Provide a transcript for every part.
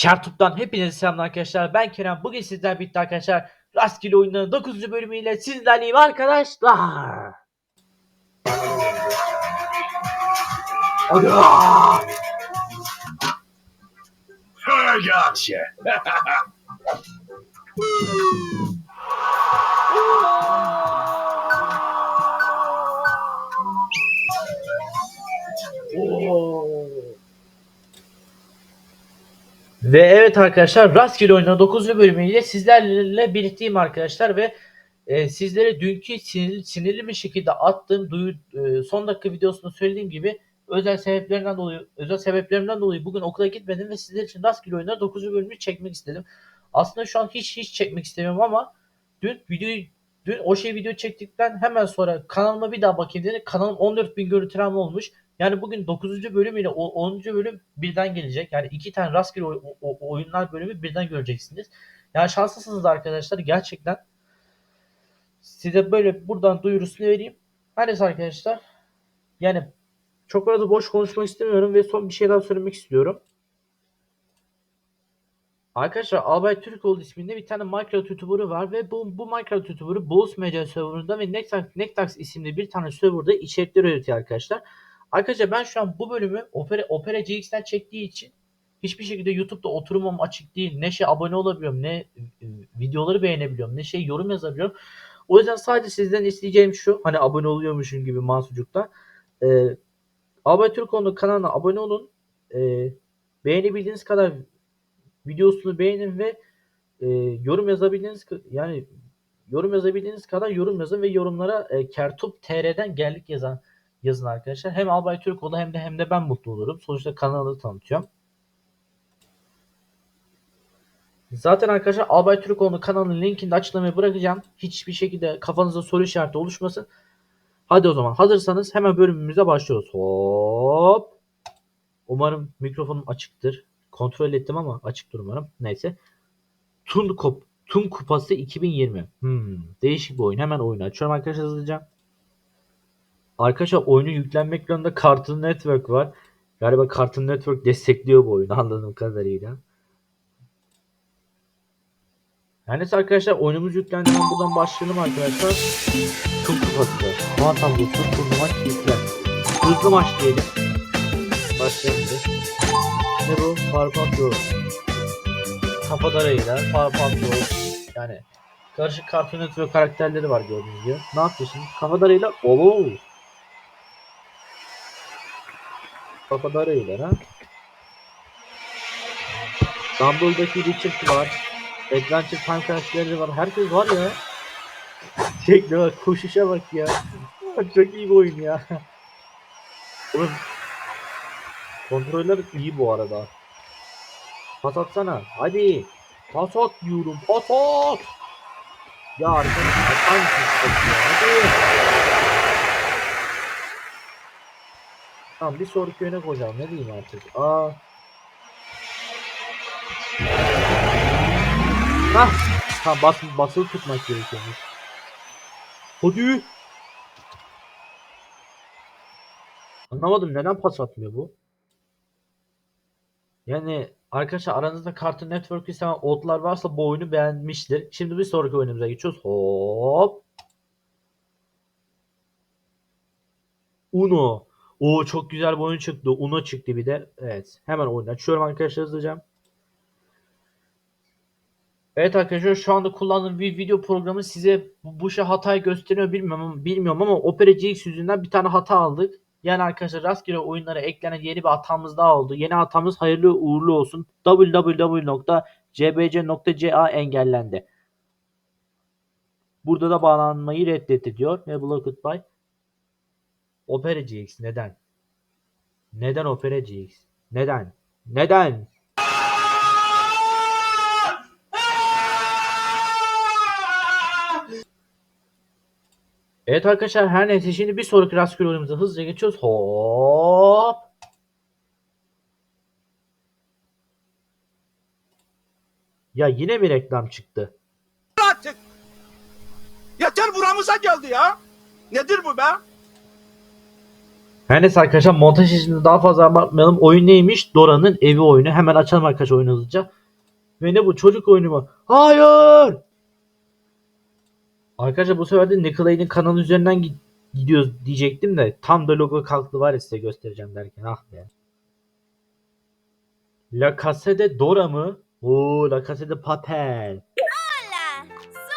Çartup'tan hepinize selamlar arkadaşlar. Ben Kerem. Bugün sizler birlikte arkadaşlar rastgele oyunların 9. bölümüyle sizlerleyim arkadaşlar. Hadi. I gotcha. Ve evet arkadaşlar rastgele oyunların 9. bölümüyle sizlerle birlikteyim arkadaşlar ve e, sizlere dünkü sinirli, sinirli bir şekilde attığım duyu, e, son dakika videosunda söylediğim gibi özel sebeplerimden dolayı özel sebeplerimden dolayı bugün okula gitmedim ve sizler için rastgele oyunlar 9. bölümünü çekmek istedim. Aslında şu an hiç hiç çekmek istemiyorum ama dün videoyu dün o şey video çektikten hemen sonra kanalıma bir daha bakayım dedim. Kanalım 14.000 görüntüleme olmuş. Yani bugün 9. bölüm ile o 10. bölüm birden gelecek. Yani iki tane rastgele oyunlar bölümü birden göreceksiniz. Yani şanslısınız arkadaşlar gerçekten. Size böyle buradan duyurusunu vereyim. Her neyse arkadaşlar. Yani çok arada boş konuşmak istemiyorum ve son bir şey daha söylemek istiyorum. Arkadaşlar Albay Türkoğlu isminde bir tane Minecraft YouTuber'ı var ve bu, bu Minecraft YouTuber'ı Boğaz Media serverında ve Nectax, Nectax isimli bir tane serverda içerikler üretiyor arkadaşlar. Arkadaşlar ben şu an bu bölümü Opera, Opera GX'ten çektiği için hiçbir şekilde YouTube'da oturumum açık değil. Ne şey abone olabiliyorum, ne e, videoları beğenebiliyorum, ne şey yorum yazabiliyorum. O yüzden sadece sizden isteyeceğim şu. Hani abone oluyormuşum gibi mansucukta. Ee, Albay Türkoğlu'nun kanalına abone olun. Ee, beğenebildiğiniz kadar videosunu beğenin ve e, yorum yazabildiğiniz yani yorum yazabildiğiniz kadar yorum yazın ve yorumlara e, Kertup TR'den geldik yazan yazın arkadaşlar. Hem Albay Türkoğlu hem de hem de ben mutlu olurum. Sonuçta kanalı tanıtıyorum. Zaten arkadaşlar Albay Türkoğlu'nun kanalının linkini de açıklamaya bırakacağım. Hiçbir şekilde kafanızda soru işareti oluşmasın. Hadi o zaman hazırsanız hemen bölümümüze başlıyoruz. Hop. Umarım mikrofonum açıktır. Kontrol ettim ama açıktır umarım. Neyse. Tun, Kup Tun Kupası 2020. Hmm, değişik bir oyun. Hemen oyunu açıyorum arkadaşlar hızlıca. Arkadaşlar oyunu yüklenme ekranında Cartoon Network var. Galiba Cartoon Network destekliyor bu oyunu anladığım kadarıyla. Neyse arkadaşlar oyunumuz yüklendi. Buradan başlayalım arkadaşlar. Kupası. Aman tanrım tun turnuva keyifler. Hızlı maç diyelim. Başlayalım. Ne bu? Farpat yok. Kafadarayla Farpat yok. Yani karışık Cartoon Network karakterleri var gördüğünüz gibi. Ne yapıyorsun? Kafadarayla Oo. Kafadarayla ha. Dumbledore'daki Richard var. Adventure Time karakterleri var. Herkes var ya. Şekle bak, koşuşa bak ya. Çok iyi bir oyun ya. Oğlum Kontroller iyi bu arada. Pas atsana. Hadi. Pas at diyorum. Pas at. Ya arkadaş atar mısın pası ya? Hadi. Tamam bir sonraki yöne koyacağım. Ne diyeyim artık. Aa. Hah. Tamam bas, basılı tutmak gerekiyormuş. Hadi. Anlamadım neden pas atmıyor bu? Yani arkadaşlar aranızda Cartoon Network'ü seven oldlar varsa bu oyunu beğenmiştir. Şimdi bir sonraki oyunumuza geçiyoruz. Hop. Uno. O çok güzel bir oyun çıktı. Uno çıktı bir de. Evet. Hemen oyunu açıyorum arkadaşlar hızlıca. Evet arkadaşlar şu anda kullandığım bir video programı size bu, bu şey hatayı gösteriyor bilmiyorum bilmiyorum ama Opera GX yüzünden bir tane hata aldık. Yani arkadaşlar rastgele oyunlara eklenen yeni bir hatamız daha oldu. Yeni hatamız hayırlı uğurlu olsun. www.cbc.ca engellendi. Burada da bağlanmayı reddetti diyor. Ve blocked by Opera GX neden? Neden Opera GX? Neden? Neden? Evet arkadaşlar her neyse şimdi bir sonraki rastgele oyunumuza hızlıca geçiyoruz. Hop. Ya yine mi reklam çıktı? artık. Yeter buramıza geldi ya. Nedir bu be? Her neyse arkadaşlar montaj işini daha fazla abartmayalım. Oyun neymiş? Dora'nın evi oyunu. Hemen açalım arkadaşlar oyunu hızlıca. Ve ne bu? Çocuk oyunu mu? Hayır! Arkadaşlar bu sefer de Nickelodeon kanalı üzerinden gi- gidiyoruz diyecektim de tam da logo kalktı var ya size göstereceğim derken ah be. La Casa de Dora mı? Oo La Casa de Papel. Hola,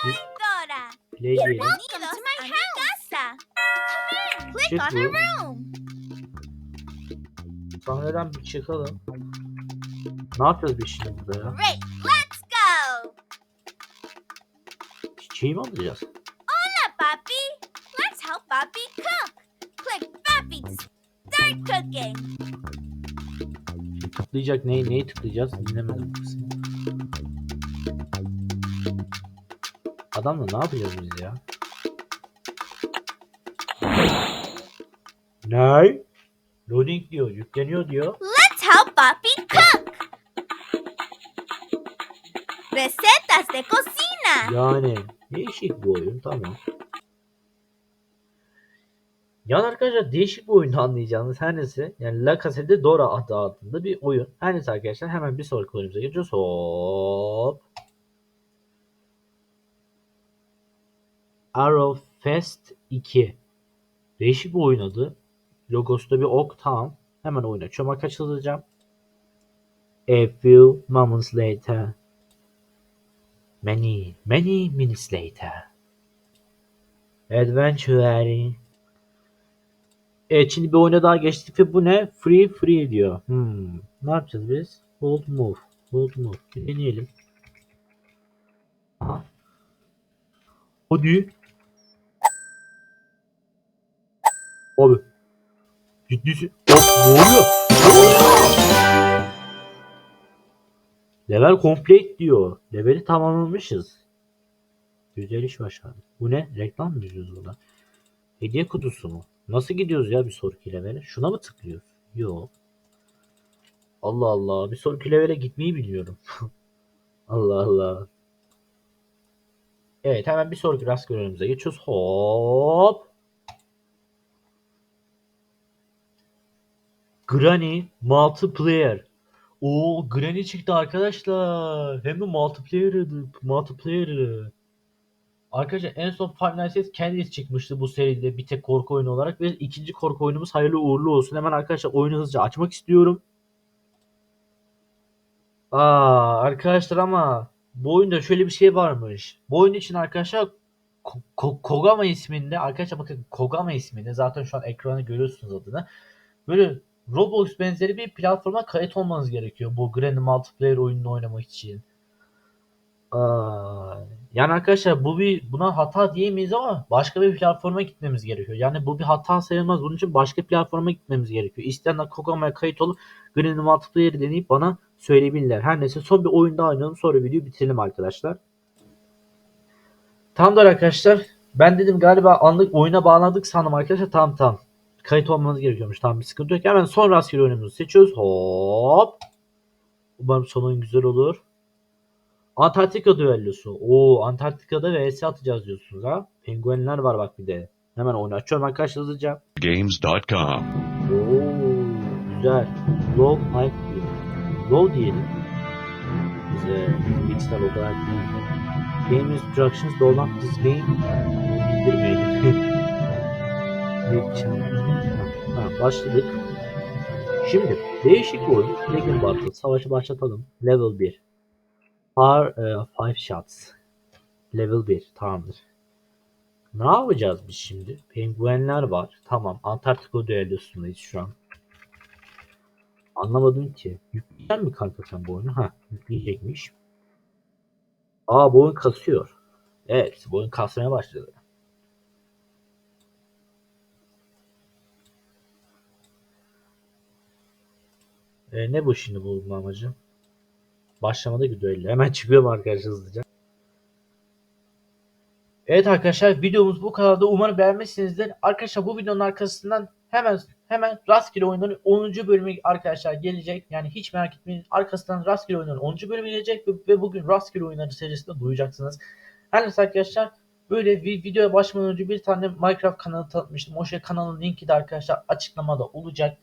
soy Dora. Play diyelim. Click Çık on a room. Sahneden bir çıkalım. Ne yapıyoruz biz şimdi burada ya? Great, let's go. Çiçeği mi alacağız? Hola, papi. Let's help papi cook. Click papi to start cooking. Tıklayacak neyi neyi tıklayacağız? Dinlemedim bu kısmı. Adamla ne yapacağız biz ya? Ne? Loading diyor, yükleniyor diyor. Let's help papi cook. Recetas de cocina. Yani değişik bir oyun tamam. Yani arkadaşlar değişik bir oyun anlayacağınız her neyse. Yani La Casa de Dora adı altında bir oyun. Her neyse arkadaşlar hemen bir sonraki oyunumuza geçiyoruz. Hop. Arrow Fest 2. Değişik bir oyun adı. Logosu da bir ok tamam. Hemen oyuna çomak açılacağım. A few moments later. Many, many minutes later. Adventure. Evet şimdi bir oyuna daha geçtik ve bu ne? Free free diyor. Hmm. Ne yapacağız biz? Hold move. Hold move. Bir deneyelim. Aha. Hadi. Abi. Ciddisin. Hop, ne oluyor? Level complete diyor. Leveli tamamlamışız. Güzel iş başardık. Bu ne? Reklam mı izliyoruz burada? Hediye kutusu mu? Nasıl gidiyoruz ya bir sonraki levele? Şuna mı tıklıyoruz? Yok. Allah Allah. Bir sonraki levele gitmeyi biliyorum. Allah Allah. Evet hemen bir sonraki rastgele önümüze geçiyoruz. Hop. Granny Multiplayer. Oo Granny çıktı arkadaşlar. Hem de multiplayer'ı. Multiplayer'ı. Arkadaşlar en son Nights at Freddy's çıkmıştı bu seride bir tek korku oyunu olarak ve ikinci korku oyunumuz hayırlı uğurlu olsun. Hemen arkadaşlar oyunu hızlıca açmak istiyorum. Aa arkadaşlar ama bu oyunda şöyle bir şey varmış. Bu oyun için arkadaşlar Ko- Ko- Kogama isminde arkadaşlar bakın Kogama isminde zaten şu an ekranda görüyorsunuz adını. Böyle Roblox benzeri bir platforma kayıt olmanız gerekiyor bu Granny Multiplayer oyununu oynamak için. Yani arkadaşlar bu bir buna hata diyemeyiz ama başka bir platforma gitmemiz gerekiyor. Yani bu bir hata sayılmaz. Bunun için başka platforma gitmemiz gerekiyor. İsteyenler Kogama'ya kayıt olup Green Multiplayer'ı deneyip bana söyleyebilirler. Her neyse son bir oyun daha oynayalım sonra videoyu bitirelim arkadaşlar. Tamamdır arkadaşlar. Ben dedim galiba anlık oyuna bağladık sandım arkadaşlar. Tamam tamam. Kayıt olmanız gerekiyormuş. Tamam bir sıkıntı yok. Hemen son rastgele oyunumuzu seçiyoruz. Hop. Umarım son oyun güzel olur. Antarktika düellosu. Oo Antarktika'da vs atacağız diyorsunuz ha. Penguenler var bak bir de. Hemen oyunu açıyorum arkadaşlar hızlıca. Games.com. Oo güzel. Low hype diyor. Low diyelim. Bize piksel olarak değil. Game instructions do not this game. Bildirmeyelim. Bir challenge. Başladık. Şimdi değişik oyun. Dragon Battle. Savaşı başlatalım. Level 1. Par 5 shots. Level 1. Tamamdır. Ne yapacağız biz şimdi? Penguenler var. Tamam. Antarktika düellosundayız şu an. Anlamadım ki. Yükleyecek mi kanka sen bu oyunu? Ha, yükleyecekmiş. Aa bu oyun kasıyor. Evet, bu oyun kasmaya başladı. E, ne bu şimdi bulma amacı? Başlamada düello. Hemen çıkıyorum arkadaşlar hızlıca. Evet arkadaşlar videomuz bu kadardı. Umarım beğenmişsinizdir. Arkadaşlar bu videonun arkasından hemen hemen rastgele oyunların 10. bölümü arkadaşlar gelecek. Yani hiç merak etmeyin. Arkasından rastgele oyunların 10. bölümü gelecek ve, ve bugün rastgele oyunları serisinde duyacaksınız. Her neyse arkadaşlar Böyle bir videoya başlamadan önce bir tane Minecraft kanalı tanıtmıştım. O şey kanalın linki de arkadaşlar açıklamada olacak.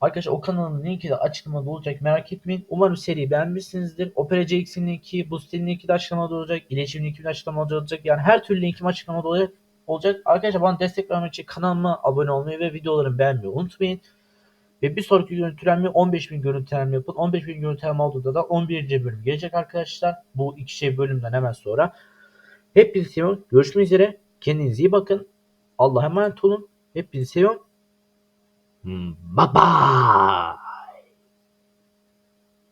Arkadaşlar o kanalın linki de açıklamada olacak. Merak etmeyin. Umarım seriyi beğenmişsinizdir. Opera GX'in linki, bu sitenin linki de açıklamada olacak. İletişim linki de açıklamada olacak. Yani her türlü linkim açıklamada olacak. olacak. Arkadaşlar bana destek vermek için kanalıma abone olmayı ve videolarımı beğenmeyi unutmayın. Ve bir sonraki görüntülenme 15.000 görüntülenme yapın. 15.000 görüntülenme olduğunda da 11. bölüm gelecek arkadaşlar. Bu iki şey bölümden hemen sonra. Hepinizi seviyorum. Görüşmek üzere. Kendinize iyi bakın. Allah'a emanet olun. Hepinizi seviyorum. Hmm, Baba.